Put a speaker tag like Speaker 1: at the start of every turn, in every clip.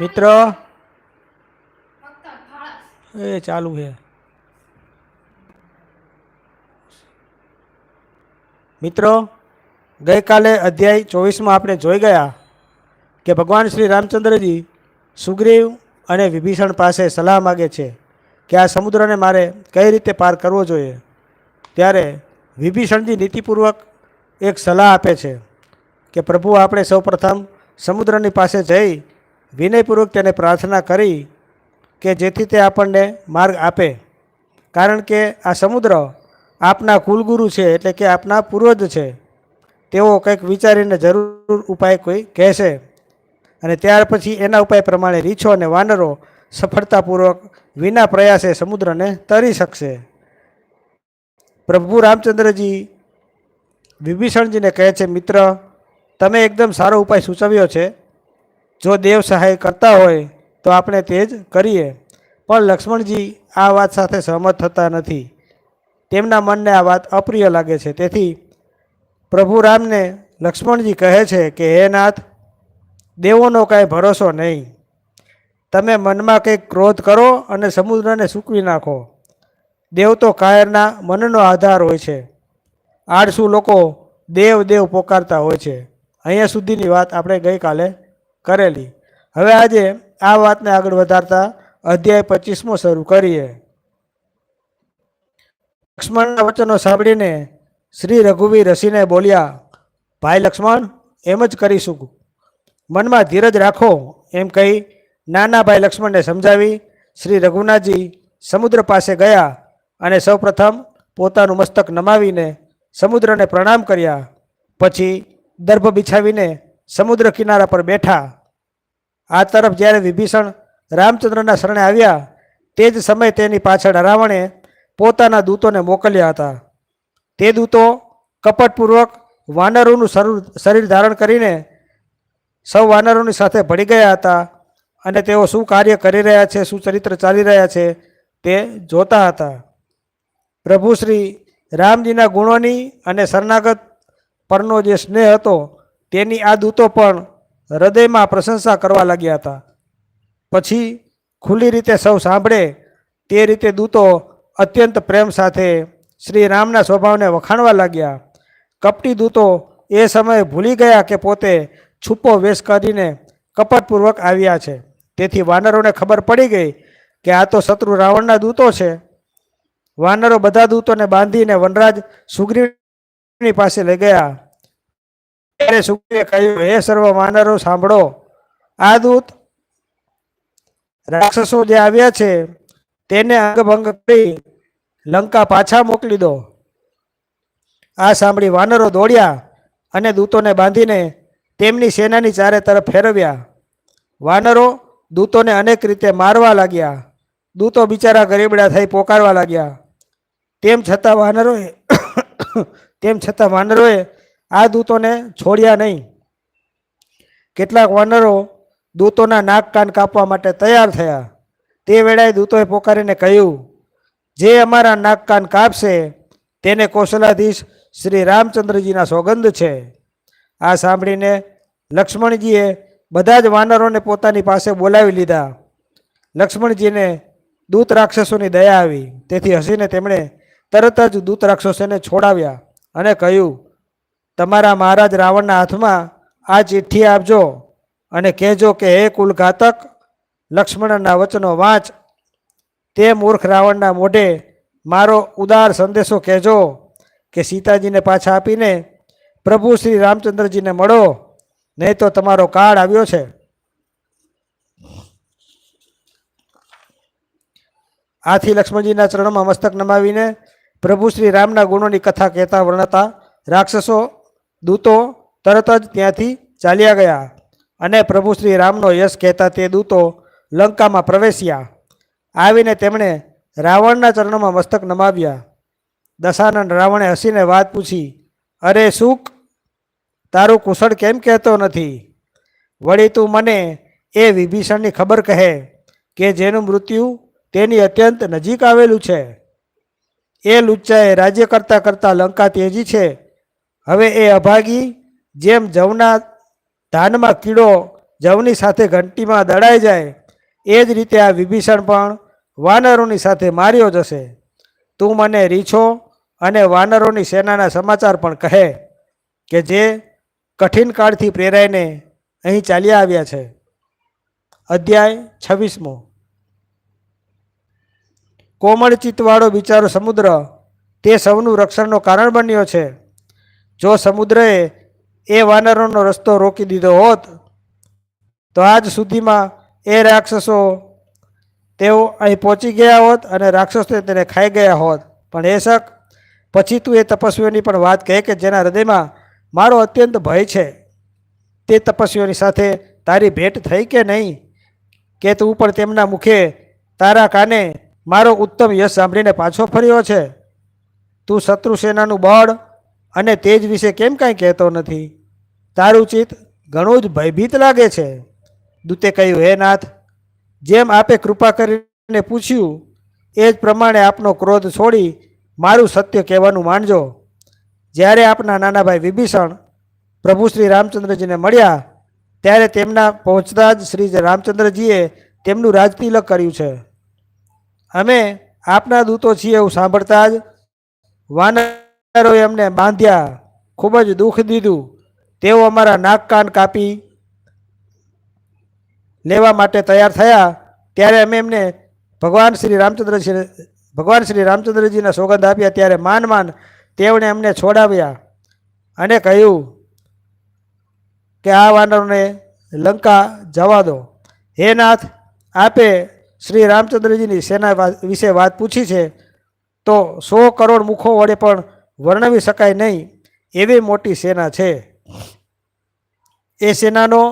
Speaker 1: મિત્રો? એ ચાલુ છે મિત્રો, ગઈકાલે અધ્યાય ચોવીસમાં આપણે જોઈ ગયા કે ભગવાન શ્રી રામચંદ્રજી સુગ્રીવ અને વિભીષણ પાસે સલાહ માગે છે કે આ સમુદ્રને મારે કઈ રીતે પાર કરવો જોઈએ. ત્યારે વિભીષણજી નીતિપૂર્વક એક સલાહ આપે છે કે પ્રભુ, આપણે સૌપ્રથમ સમુદ્રની પાસે જઈ વિનયપૂર્વક તેને પ્રાર્થના કરી કે જેથી તે આપણને માર્ગ આપે. કારણ કે આ સમુદ્ર આપના કુલગુરુ છે એટલે કે આપના પૂર્વજ છે. તેઓ કંઈક વિચારીને જરૂર ઉપાય કોઈ કહેશે. અને ત્યાર પછી એના ઉપાય પ્રમાણે રીછો અને વાનરો સફળતાપૂર્વક વિના પ્રયાસે સમુદ્રને તરી શકશે. પ્રભુ રામચંદ્રજી વિભીષણજીને કહે છે, મિત્ર તમે એકદમ સારો ઉપાય સૂચવ્યો છે. જો દેવ સહાય કરતા હોય તો આપણે તે જ કરીએ. પણ લક્ષ્મણજી આ વાત સાથે સહમત થતા નથી. તેમના મનને આ વાત અપ્રિય લાગે છે. તેથી પ્રભુ રામને લક્ષ્મણજી કહે છે કે, હે નાથ, દેવોનો કાંઈ ભરોસો નહીં. તમે મનમાં કંઈક ક્રોધ કરો અને સમુદ્રને સૂકવી નાખો. દેવ તો કાયરના મનનો આધાર હોય છે. આળસુ લોકો દેવ દેવ પોકારતા હોય છે. અહીંયા સુધીની વાત આપણે ગઈકાલે કરેલી. હવે આજે આ વાતને આગળ વધારતા અધ્યાય પચીસમો શરૂ કરીએ. લક્ષ્મણના વચનો સાંભળીને શ્રી રઘુવીર રસીને બોલ્યા, ભાઈ લક્ષ્મણ, એમ જ કરીશું. મનમાં ધીરજ રાખો. એમ કહી નાના ભાઈ લક્ષ્મણને સમજાવી શ્રી રઘુનાથજી સમુદ્ર પાસે ગયા અને સૌપ્રથમ પોતાનું મસ્તક નમાવીને સમુદ્રને પ્રણામ કર્યા. પછી દર્ભ બિછાવીને સમુદ્ર કિનારા પર બેઠા. આ તરફ જ્યારે વિભીષણ રામચંદ્રના શરણે આવ્યા, તે જ સમયે તેની પાછળ રાવણે પોતાના દૂતોને મોકલ્યા હતા. તે દૂતો કપટપૂર્વક વાનરોનું શરીર ધારણ કરીને સૌ વાનરોની સાથે ભળી ગયા હતા અને તેઓ શું કાર્ય કરી રહ્યા છે, શું ચરિત્ર ચાલી રહ્યા છે, તે જોતા હતા. પ્રભુ શ્રી રામજીના ગુણોની અને શરણાગત પરનો જે સ્નેહ હતો, તેની આ દૂતો પણ હૃદયમાં પ્રશંસા કરવા લાગ્યા હતા. પછી ખુલ્લી રીતે સૌ સાંભળે, તે રીતે દૂતો અત્યંત પ્રેમ સાથે શ્રી રામના સ્વભાવને વખાણવા લાગ્યા. કપટી દૂતો એ સમયે ભૂલી ગયા કે પોતે છુપો વેશ કરીને કપટપૂર્વક આવ્યા છે. તેથી વાનરોને ખબર પડી ગઈ કે આ તો શત્રુ રાવણના દૂતો છે. વાનરો બધા દૂતોને બાંધીને વનરાજ સુગ્રીવની પાસે લઈ ગયા. ત્યારે સુગ્રીવે કહ્યું, હે સર્વ વાનરો સાંભળો. આ દૂત રાક્ષસો જે આવ્યા છે, તેને અંગભંગ કરી લંકા પાછા મોકલી દો. આ સાંભળી વાનરો દોડ્યા અને દૂતોને બાંધીને તેમની સેનાની ચારે તરફ ફેરવ્યા. વાનરો દૂતોને અનેક રીતે મારવા લાગ્યા. દૂતો બિચારા ગરીબડા થઈ પોકારવા લાગ્યા. તેમ છતાં વાનરોએ તેમ છતાં વાનરોએ આ દૂતોને છોડ્યા નહીં. કેટલાક વાનરો દૂતોના નાક કાન કાપવા માટે તૈયાર થયા. તે વેળાએ દૂતોએ પોકારીને કહ્યું, જે અમારા નાક કાન કાપશે, તેને કૌશલાધીશ શ્રી રામચંદ્રજીના સોગંદ છે. આ સાંભળીને લક્ષ્મણજીએ બધા જ વાનરોને પોતાની પાસે બોલાવી લીધા. લક્ષ્મણજીને દૂત રાક્ષસોની દયા આવી. તેથી હસીને તેમણે તરત જ દૂત રાક્ષસોને છોડાવ્યા અને કહ્યું, તમારા મહારાજ રાવણના હાથમાં આ ચિઠ્ઠી આપજો અને કહેજો કે હે કુલઘાતક, લક્ષ્મણના વચનો વાંચ. તે મૂર્ખ રાવણના મોઢે મારો ઉદાર સંદેશો કહેજો કે સીતાજીને પાછા આપીને પ્રભુ શ્રી રામચંદ્રજીને મળો, નહીં તો તમારો કાળ આવ્યો છે. આથી લક્ષ્મણજીના ચરણમાં મસ્તક નમાવીને પ્રભુ શ્રી રામના ગુણોની કથા કહેતા વર્ણતા રાક્ષસો, દૂતો તરત જ ત્યાંથી ચાલ્યા ગયા અને પ્રભુ શ્રી રામનો યશ કહેતા તે દૂતો લંકામાં પ્રવેશ્યા. આવીને તેમણે રાવણના ચરણોમાં મસ્તક નમાવ્યા. દશાનંદ રાવણે હસીને વાત પૂછી, અરે સુખ, તારું કુશળ કેમ કહેતો નથી? વળી તું મને એ વિભીષણની ખબર કહે કે જેનું મૃત્યુ તેની અત્યંત નજીક આવેલું છે. એ લુચ્ચાએ રાજ્ય કરતાં કરતાં લંકા તેજી છે. હવે એ અભાગી, જેમ જવના ધાનમાં કીડો જવની સાથે ઘંટીમાં દડાઈ જાય, એ જ રીતે આ વિભીષણ પણ વાનરોની સાથે માર્યો જશે. તું મને રીછો અને વાનરોની સેનાના સમાચાર પણ કહે, કે જે કઠિન કાળથી પ્રેરાઈને અહીં ચાલ્યા આવ્યા છે. અધ્યાય છવ્વીસમો. કોમળ ચિત્તવાળો બિચારો સમુદ્ર તે સૌનું રક્ષણનો કારણ બન્યો છે. જો સમુદ્રએ એ વાનરોનો રસ્તો રોકી દીધો હોત, તો આજ સુધીમાં એ રાક્ષસો તેઓ અહીં પહોંચી ગયા હોત અને રાક્ષસો તેને ખાઈ ગયા હોત. પણ એ શક, પછી તું એ તપસ્વીઓની પણ વાત કહે કે જેના હૃદયમાં મારો અત્યંત ભય છે. તે તપસ્વીઓની સાથે તારી ભેટ થઈ કે નહીં? કે તું પણ તેમના મુખે તારા કાને મારો ઉત્તમ યશ સાંભળીને પાછો ફર્યો છે. તું શત્રુ સેનાનું બળ અને તેજ વિશે કેમ કાંઈ કહેતો નથી? તારું ચિત્ત ઘણું જ ભયભીત લાગે છે. દૂતે કહ્યું, હે નાથ, જેમ આપે કૃપા કરીને પૂછ્યું, એ જ પ્રમાણે આપનો ક્રોધ છોડી મારું સત્ય કહેવાનું માનજો. જ્યારે આપના નાના ભાઈ વિભીષણ પ્રભુ શ્રી રામચંદ્રજીને મળ્યા, ત્યારે તેમના પહોંચતા જ શ્રી રામચંદ્રજીએ તેમનું રાજતિલક કર્યું છે. અમે આપના દૂતો છીએ એવું સાંભળતા જ વાનરોએ અમને બાંધ્યા. ખૂબ જ દુઃખ દીધું. તેઓ અમારા નાક કાન કાપી લેવા માટે તૈયાર થયા. ત્યારે અમે એમને ભગવાન શ્રી રામચંદ્રજી ભગવાન શ્રી રામચંદ્રજીના સોગંદ આપ્યા. ત્યારે માન માન તેઓને અમને છોડાવ્યા અને કહ્યું કે આ વાનરોને લંકા જવા દો. હે નાથ, આપે શ્રી રામચંદ્રજીની સેના વિશે વાત પૂછી છે, તો સો કરોડ મુખો વડે પણ વર્ણવી શકાય નહીં એવી મોટી સેના છે. એ સેનાનો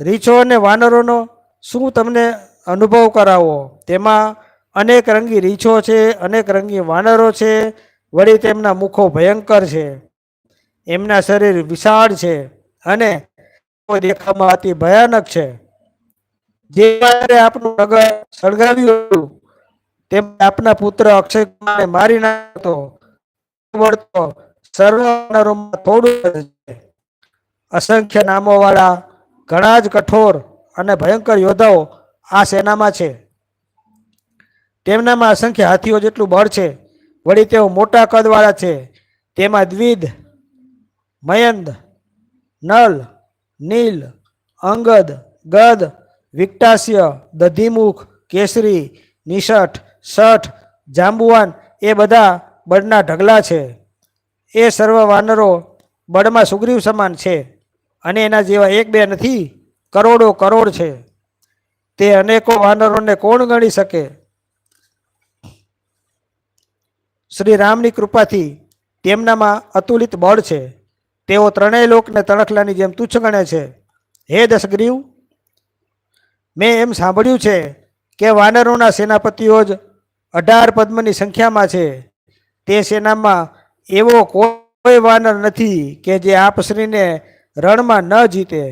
Speaker 1: રીછો અને વાનરોનો શું તમને અનુભવ કરાવો? તેમાં અનેક રંગી રીછો છે, અનેક રંગી વાનરો છે, વળી તેમના મુખો ભયંકર છે. એમના શરીર વિશાળ છે અને દેખામાં અતિ ભયાનક છે. જે વાનરે આપનું નગર સળગાવ્યું હતું, તેમ આપના પુત્ર અક્ષય કુમારને મારી નાખતો, વળતો સર્વ વાનરોમાં થોડું અસંખ્ય નામો વાળા ઘણા જ કઠોર અને ભયંકર યોદ્ધાઓ આ સેનામાં છે. તેમનામાં અસંખ્ય હાથીઓ જેટલું બળ છે, વળી તેઓ મોટા કદવાળા છે. તેમાં દ્વિધ મયંદ, નલ, નીલ, અંગદ, ગદ વિક્ટાસ્ય દધીમુખ, કેસરી નિષઠ શઠ, જાંબુવાન એ બધા બળના ઢગલા છે. એ સર્વ વાનરો બળમાં સુગ્રીવ સમાન છે અને એના જેવા એક બે નથી, કરોડો કરોડ છે. તે અનેકો વાનરોને કોણ ગણી શકે? શ્રી રામની કૃપાથી તેમનામાં અતુલિત બળ છે. તેઓ ત્રણેય લોકને તણખલાની જેમ તુચ્છ ગણે છે. હે દશગ્રીવ મેં એમ સાંભળ્યું છે કે વાનરોના સેનાપતિઓ જ અઢાર પદ્મની સંખ્યામાં છે. તે સેનામાં એવો કોઈ વાનર નથી કે જે આપશ્રીને રણમાં ન જીતે.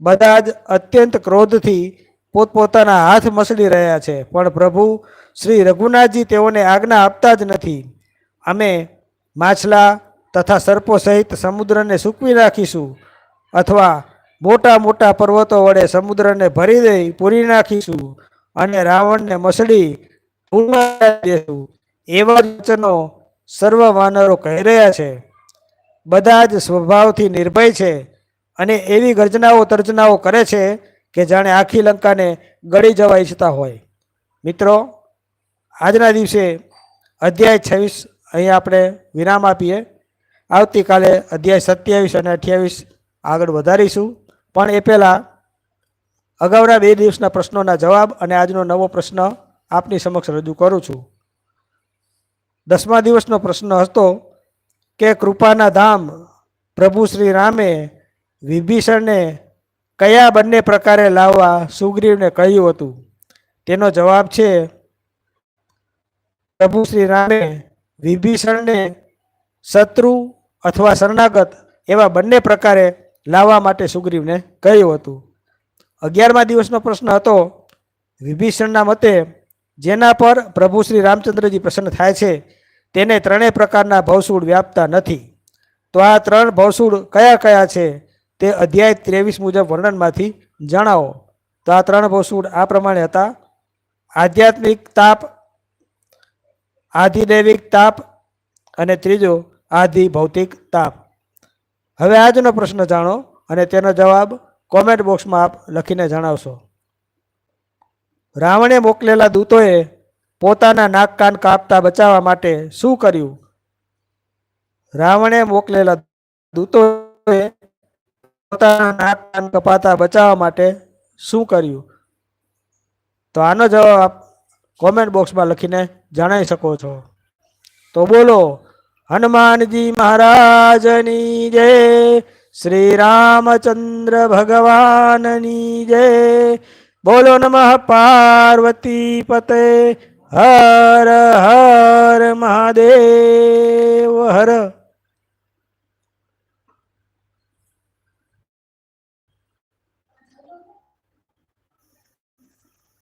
Speaker 1: બધા જ અત્યંત ક્રોધથી પોતપોતાના હાથ મસળી રહ્યા છે, પણ પ્રભુ શ્રી રઘુનાથજી તેઓને આજ્ઞા આપતા જ નથી. અમે માછલા તથા સર્પો સહિત સમુદ્રને સૂકવી રાખીશું અથવા મોટા મોટા પર્વતો વડે સમુદ્રને ભરી દઈ પૂરી નાખીશું અને રાવણને મસળી દેશું. એવા વચનો સર્વ વાનરો કહી રહ્યા છે. બધા જ સ્વભાવથી નિર્ભય છે અને એવી ગર્જનાઓ તર્જનાઓ કરે છે કે જાણે આખી લંકાને ગળી જવા ઈચ્છતા હોય. મિત્રો, આજના દિવસે અધ્યાય છવ્વીસ અહીં આપણે વિરામ આપીએ. આવતીકાલે અધ્યાય સત્યાવીસ અને અઠ્યાવીસ આગળ વધારીશું. પણ એ પહેલાં અગાઉના બે દિવસના પ્રશ્નોના જવાબ અને આજનો નવો પ્રશ્ન આપની સમક્ષ રજૂ કરું છું. દસમા દિવસનો પ્રશ્ન હતો કે કૃપાના ધામ પ્રભુ શ્રી રામે વિભીષણને કયા બંને પ્રકારે લાવવા સુગ્રીવને કહ્યું હતું? તેનો જવાબ છે, પ્રભુ શ્રી રામે વિભીષણને શત્રુ અથવા શરણાગત એવા બંને પ્રકારે લાવવા માટે સુગ્રીવને કહ્યું હતું. અગિયારમા દિવસનો પ્રશ્ન હતો, વિભીષણના મતે જેના પર પ્રભુ શ્રી રામચંદ્રજી પ્રસન્ન થાય છે, તેને ત્રણેય પ્રકારના ભવસૂળ વ્યાપતા નથી. તો આ ત્રણ ભવસૂળ કયા કયા છે તે અધ્યાય ત્રેવીસ મુજબ વર્ણનમાંથી જણાવો. તો આ ત્રણ ભવસૂળ આ પ્રમાણે હતા. આધ્યાત્મિક તાપ, આધિદૈવિક તાપ અને ત્રીજો આધિ ભૌતિક તાપ. હવે આજનો પ્રશ્ન જાણો અને તેનો જવાબ કોમેન્ટ બોક્સમાં આપ લખીને જણાવશો. રાવણે મોકલેલા દૂતોએ પોતાના નાક કાન કાપતા બચાવવા માટે શું કર્યું? રાવણે મોકલેલા દૂતોએ પોતાના નાક કાન કપાતા બચાવવા માટે શું કર્યું? તો આનો જવાબ આપ કોમેન્ટ બોક્સમાં લખીને જણાવી શકો છો. તો બોલો હનુમાનજી મહારાજની જય શ્રી રામચંદ્ર ભગવાનની જય. બોલો નમઃ પાર્વતી પતે, હર હર મહાદેવ, હર